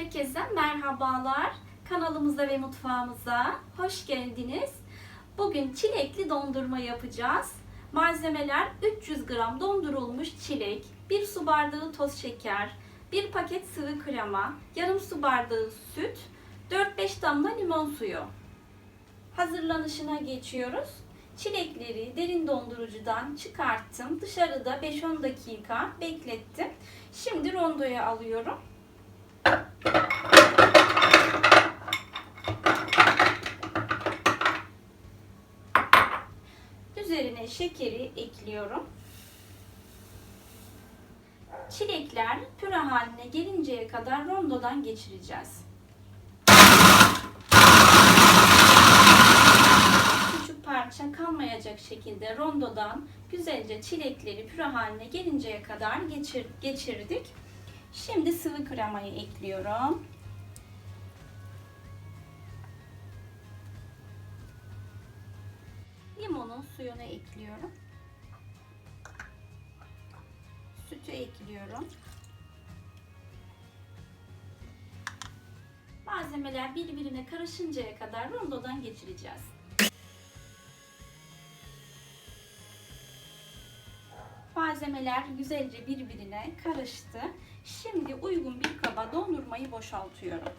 Herkese merhabalar. Kanalımıza ve mutfağımıza hoş geldiniz. Bugün çilekli dondurma yapacağız. Malzemeler 300 gram dondurulmuş çilek, 1 su bardağı toz şeker, 1 paket sıvı krema, yarım su bardağı süt, 4-5 damla limon suyu. Hazırlanışına geçiyoruz. Çilekleri derin dondurucudan çıkarttım. Dışarıda 5-10 dakika beklettim. Şimdi rondoya alıyorum. Üzerine şekeri ekliyorum. Çilekler püre haline gelinceye kadar rondodan geçireceğiz. Küçük parça kalmayacak şekilde rondodan güzelce çilekleri püre haline gelinceye kadar geçir, geçirdik. Şimdi sıvı kremayı ekliyorum. Limonun suyunu ekliyorum. Sütü ekliyorum. Malzemeler birbirine karışıncaya kadar rondodan geçireceğiz. Malzemeler güzelce birbirine karıştı. Şimdi uygun bir kaba dondurmayı boşaltıyorum.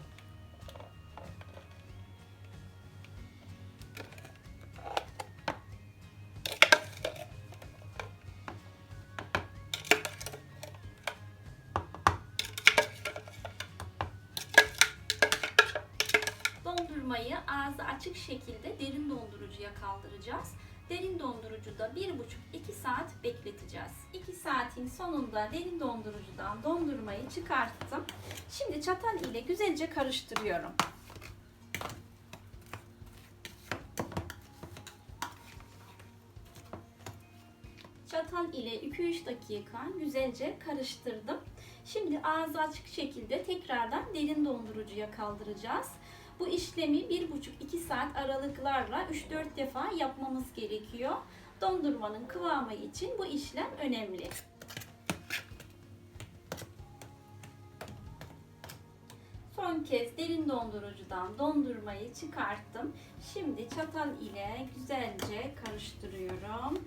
Dondurmayı ağzı açık şekilde derin dondurucuya kaldıracağız. Derin dondurucuda 1,5-2 saat bekleteceğiz. 2 saatin sonunda derin dondurucudan dondurmayı çıkarttım. Şimdi çatal ile güzelce karıştırıyorum. Çatal ile 2-3 dakika güzelce karıştırdım. Şimdi ağzı açık şekilde tekrardan derin dondurucuya kaldıracağız. Bu işlemi 1,5-2 saat aralıklarla 3-4 defa yapmamız gerekiyor. Dondurmanın kıvamı için bu işlem önemli. Son kez derin dondurucudan dondurmayı çıkarttım. Şimdi çatal ile güzelce karıştırıyorum.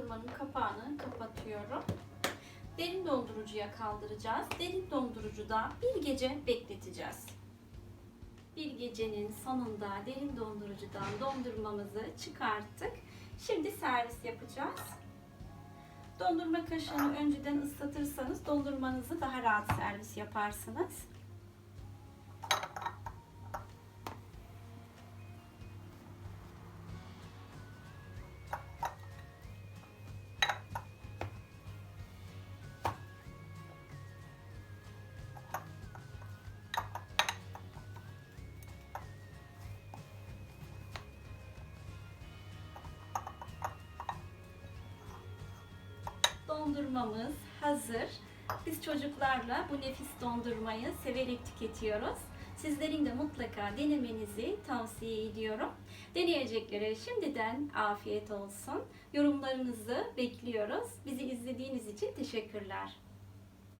Dondurmanın kapağını kapatıyorum. Derin dondurucuya kaldıracağız. Derin dondurucuda bir gece bekleteceğiz. Bir gecenin sonunda derin dondurucudan dondurmamızı çıkarttık. Şimdi servis yapacağız. Dondurma kaşığını önceden ıslatırsanız dondurmanızı daha rahat servis yaparsınız. Dondurmamız hazır. Biz çocuklarla bu nefis dondurmayı severek tüketiyoruz. Sizlerin de mutlaka denemenizi tavsiye ediyorum. Deneyeceklere şimdiden afiyet olsun. Yorumlarınızı bekliyoruz. Bizi izlediğiniz için teşekkürler.